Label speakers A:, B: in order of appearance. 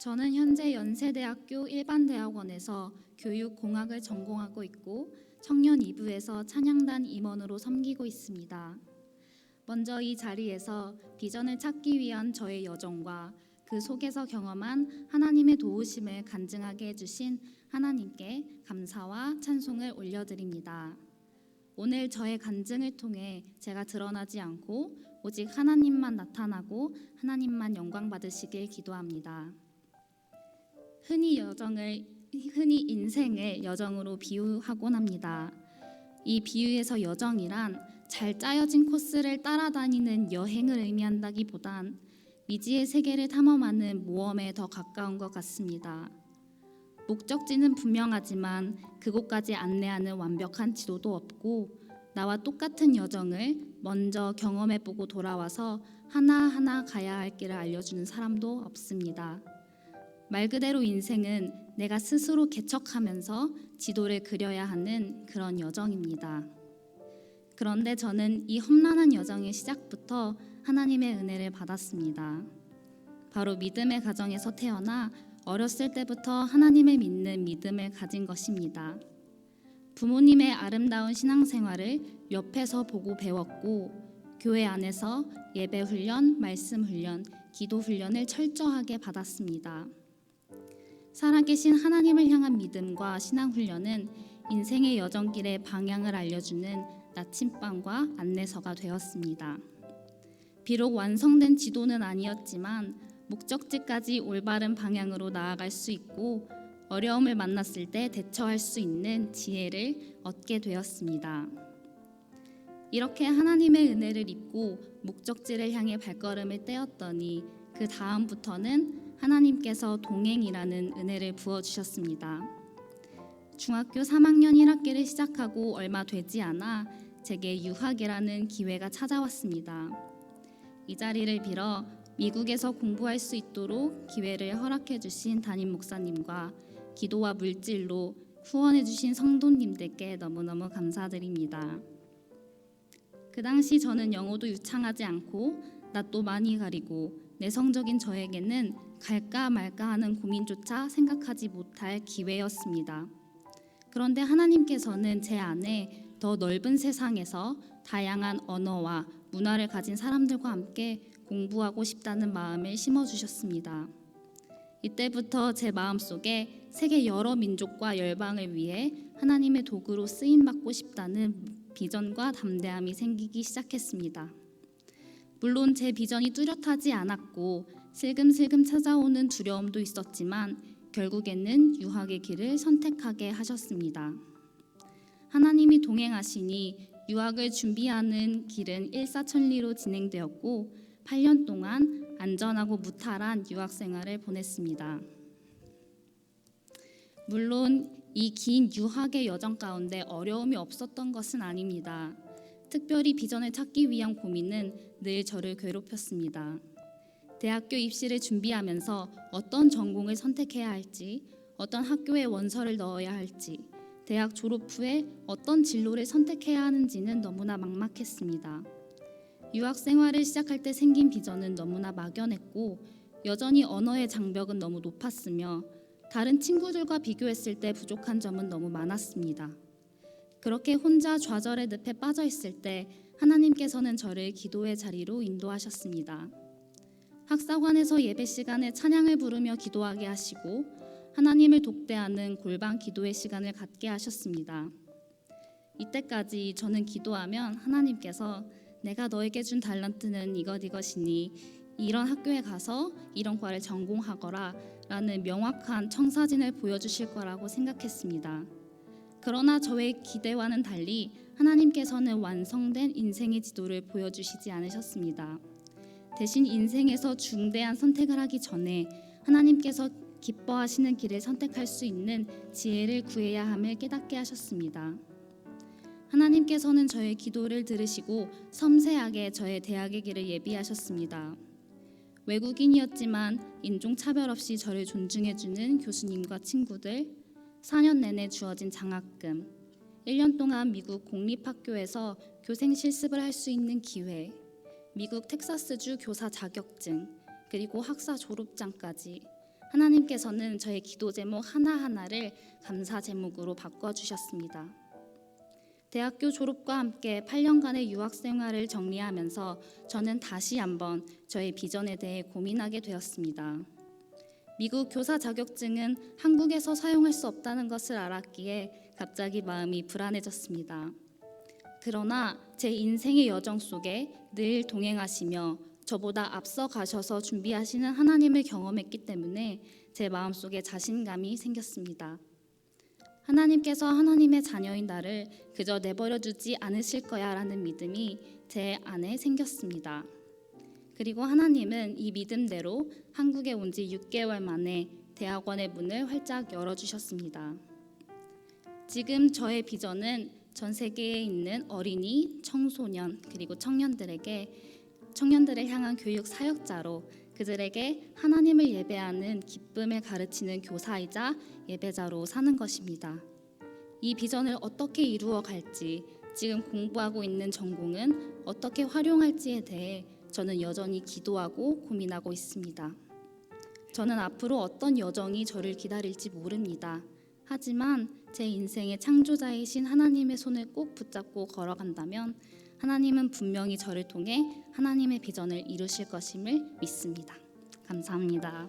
A: 저는 현재 연세대학교 일반대학원에서 교육공학을 전공하고 있고 청년 2부에서 찬양단 임원으로 섬기고 있습니다. 먼저 이 자리에서 비전을 찾기 위한 저의 여정과 그 속에서 경험한 하나님의 도우심을 간증하게 해주신 하나님께 감사와 찬송을 올려드립니다. 오늘 저의 간증을 통해 제가 드러나지 않고 오직 하나님만 나타나고 하나님만 영광 받으시길 기도합니다. 흔히 여정을 흔히 인생을 여정으로 비유하곤 합니다. 이 비유에서 여정이란 잘 짜여진 코스를 따라다니는 여행을 의미한다기보단 미지의 세계를 탐험하는 모험에 더 가까운 것 같습니다. 목적지는 분명하지만 그곳까지 안내하는 완벽한 지도도 없고 나와 똑같은 여정을 먼저 경험해보고 돌아와서 하나하나 가야 할 길을 알려주는 사람도 없습니다. 말 그대로 인생은 내가 스스로 개척하면서 지도를 그려야 하는 그런 여정입니다. 그런데 저는 이 험난한 여정의 시작부터 하나님의 은혜를 받았습니다. 바로 믿음의 가정에서 태어나 어렸을 때부터 하나님을 믿는 믿음을 가진 것입니다. 부모님의 아름다운 신앙생활을 옆에서 보고 배웠고 교회 안에서 예배 훈련, 말씀 훈련, 기도 훈련을 철저하게 받았습니다. 살아계신 하나님을 향한 믿음과 신앙 훈련은 인생의 여정길의 방향을 알려주는 나침반과 안내서가 되었습니다. 비록 완성된 지도는 아니었지만 목적지까지 올바른 방향으로 나아갈 수 있고 어려움을 만났을 때 대처할 수 있는 지혜를 얻게 되었습니다. 이렇게 하나님의 은혜를 입고 목적지를 향해 발걸음을 떼었더니 그 다음부터는 하나님께서 동행이라는 은혜를 부어 주셨습니다. 중학교 3학년 1학기를 시작하고 얼마 되지 않아 제게 유학이라는 기회가 찾아왔습니다. 이 자리를 빌어 미국에서 공부할 수 있도록 기회를 허락해 주신 담임 목사님과 기도와 물질로 후원해 주신 성도님들께 너무너무 감사드립니다. 그 당시 저는 영어도 유창하지 않고 낯도 많이 가리고 내성적인 저에게는 갈까 말까 하는 고민조차 생각하지 못할 기회였습니다. 그런데 하나님께서는 제 안에 더 넓은 세상에서 다양한 언어와 문화를 가진 사람들과 함께 공부하고 싶다는 마음을 심어 주셨습니다. 이때부터 제 마음속에 세계 여러 민족과 열방을 위해 하나님의 도구로 쓰임 받고 싶다는 비전과 담대함이 생기기 시작했습니다. 물론 제 비전이 뚜렷하지 않았고 슬금슬금 찾아오는 두려움도 있었지만 결국에는 유학의 길을 선택하게 하셨습니다. 하나님이 동행하시니 유학을 준비하는 길은 일사천리로 진행되었고 8년 동안 안전하고 무탈한 유학 생활을 보냈습니다. 물론 이 긴 유학의 여정 가운데 어려움이 없었던 것은 아닙니다. 특별히 비전을 찾기 위한 고민은 늘 저를 괴롭혔습니다. 대학교 입시를 준비하면서 어떤 전공을 선택해야 할지, 어떤 학교에 원서를 넣어야 할지, 대학 졸업 후에 어떤 진로를 선택해야 하는지는 너무나 막막했습니다. 유학 생활을 시작할 때 생긴 비전은 너무나 막연했고 여전히 언어의 장벽은 너무 높았으며 다른 친구들과 비교했을 때 부족한 점은 너무 많았습니다. 그렇게 혼자 좌절의 늪에 빠져 있을 때 하나님께서는 저를 기도의 자리로 인도하셨습니다. 학사관에서 예배 시간에 찬양을 부르며 기도하게 하시고 하나님을 독대하는 골방 기도의 시간을 갖게 하셨습니다. 이때까지 저는 기도하면 하나님께서 내가 너에게 준 달란트는 이것 이것이니 이런 학교에 가서 이런 과를 전공하거라 라는 명확한 청사진을 보여주실 거라고 생각했습니다. 그러나 저의 기대와는 달리 하나님께서는 완성된 인생의 지도를 보여주시지 않으셨습니다. 대신 인생에서 중대한 선택을 하기 전에 하나님께서 기뻐하시는 길을 선택할 수 있는 지혜를 구해야 함을 깨닫게 하셨습니다. 하나님께서는 저의 기도를 들으시고 섬세하게 저의 대학의 길을 예비하셨습니다. 외국인이었지만 인종 차별 없이 저를 존중해주는 교수님과 친구들, 4년 내내 주어진 장학금, 1년 동안 미국 공립학교에서 교생 실습을 할 수 있는 기회, 미국 텍사스주 교사 자격증, 그리고 학사 졸업장까지 하나님께서는 저의 기도 제목 하나하나를 감사 제목으로 바꿔 주셨습니다. 대학교 졸업과 함께 8년간의 유학 생활을 정리하면서 저는 다시 한번 저의 비전에 대해 고민하게 되었습니다. 미국 교사 자격증은 한국에서 사용할 수 없다는 것을 알았기에 갑자기 마음이 불안해졌습니다. 그러나 제 인생의 여정 속에 늘 동행하시며 저보다 앞서 가셔서 준비하시는 하나님을 경험했기 때문에 제 마음속에 자신감이 생겼습니다. 하나님께서 하나님의 자녀인 나를 그저 내버려 두지 않으실 거야라는 믿음이 제 안에 생겼습니다. 그리고 하나님은 이 믿음대로 한국에 온 지 6개월 만에 대학원의 문을 활짝 열어 주셨습니다. 지금 저의 비전은 전 세계에 있는 어린이, 청소년 그리고 청년들에게 청년들을 향한 교육 사역자로 그들에게 하나님을 예배하는 기쁨을 가르치는 교사이자 예배자로 사는 것입니다. 이 비전을 어떻게 이루어 갈지, 지금 공부하고 있는 전공은 어떻게 활용할지에 대해 저는 여전히 기도하고 고민하고 있습니다. 저는 앞으로 어떤 여정이 저를 기다릴지 모릅니다. 하지만 제 인생의 창조자이신 하나님의 손을 꼭 붙잡고 걸어간다면 하나님은 분명히 저를 통해 하나님의 비전을 이루실 것임을 믿습니다. 감사합니다.